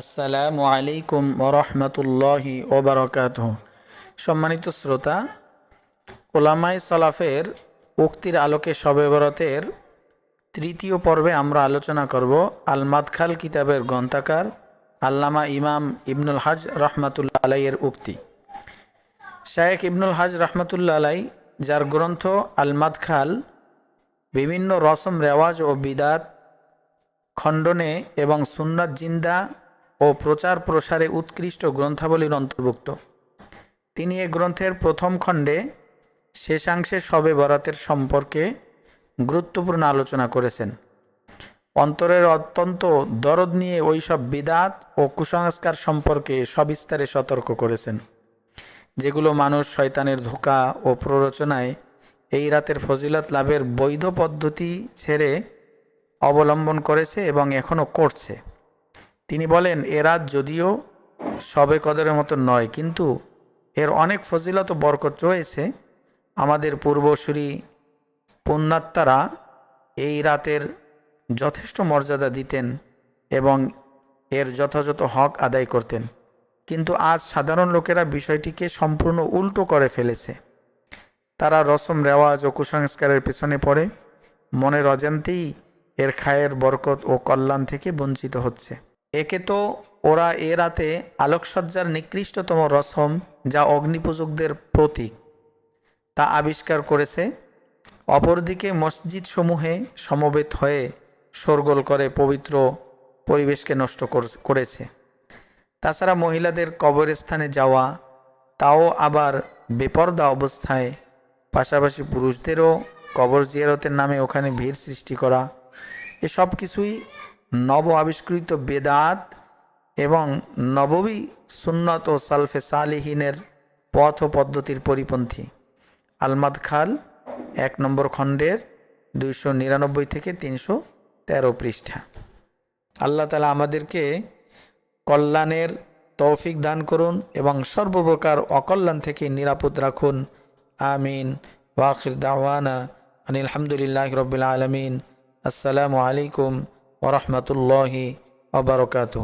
আসসালামু আলাইকুম ওরহমতুল্লাহি ওবরকাত সম্মানিত শ্রোতা ওলামাই সালাফের উক্তির আলোকে শবে বরতের তৃতীয় পর্বে আমরা আলোচনা করব আল মাদখাল কিতাবের গ্রন্থাকার আল্লামা ইমাম ইবনুল হাজ রহমাতুল্লা আলাইয়ের উক্তি। শায়েখ ইবনুল হাজ রহমতুল্লা আলাই, যার গ্রন্থ আল মাদখাল বিভিন্ন রসম রেওয়াজ ও বিদাত খণ্ডনে এবং সুন্নাত জিন্দা ও প্রচার প্রসারে উৎকৃষ্ট গ্রন্থাবলীর অন্তর্ভুক্ত। তিনি এ গ্রন্থের প্রথম খণ্ডে শেষাংশে সবে বরাতের সম্পর্কে গুরুত্বপূর্ণ আলোচনা করেছেন। অন্তরের অত্যন্ত দরদ নিয়ে ওইসব বিদাত ও কুসংস্কার সম্পর্কে সবিস্তারে সতর্ক করেছেন, যেগুলো মানুষ শয়তানের ধোকা ও প্ররোচনায় এই রাতের ফজিলত লাভের বৈধ পদ্ধতি ছেড়ে অবলম্বন করেছে এবং এখনও করছে। তিনি বলেন, এ রাত যদিও সবে কদরের মতো নয়, কিন্তু এর অনেক ফজিলত বরকত রয়েছে। আমাদের পূর্বসূরি পুণ্যাত্মারা এই রাতের যথেষ্ট মর্যাদা দিতেন এবং এর যথাযথ হক আদায় করতেন। কিন্তু আজ সাধারণ লোকেরা বিষয়টিকে সম্পূর্ণ উল্টো করে ফেলেছে। তারা রসম রেওয়াজ ও কুসংস্কারের পেছনে পড়ে। মনের অজান্তেই এর খায়ের বরকত ও কল্যাণ থেকে বঞ্চিত হচ্ছে। একে তো ওরা এ রাতে আলোকসজ্জার নিকৃষ্টতম রসম যা অগ্নিপূজকদের প্রতীক। তা আবিষ্কার করেছে। অপরদিকে মসজিদ সমূহে সমবেত হয়ে শোরগোল করে পবিত্র পরিবেশকে নষ্ট করেছে। তাছাড়া মহিলাদের কবরস্থানে যাওয়া, তাও আবার বেপর্দা অবস্থায়, পাশাপাশি পুরুষদেরও কবর জিয়ারতের নামে ওখানে ভিড় সৃষ্টি করা, এসব কিছুই নব আবিষ্কৃত বেদাত এবং নববী সুন্নত ও সালফে সালিহিনের পথ ও পদ্ধতির পরিপন্থী। আলমাদ খাল এক নম্বর খণ্ডের দুইশো নিরানব্বই থেকে তিনশো তেরো পৃষ্ঠা। আল্লাহ তালা আমাদেরকে কল্যাণের তৌফিক দান করুন এবং সর্বপ্রকার অকল্যাণ থেকে নিরাপদ রাখুন। আমিন। ওয়াখির দাওয়ানা আনিল আলহামদুলিল্লাহ রবিল আলমিন। আসসালামু আলাইকুম ওরহমতুল্লাহি ওবরকাতু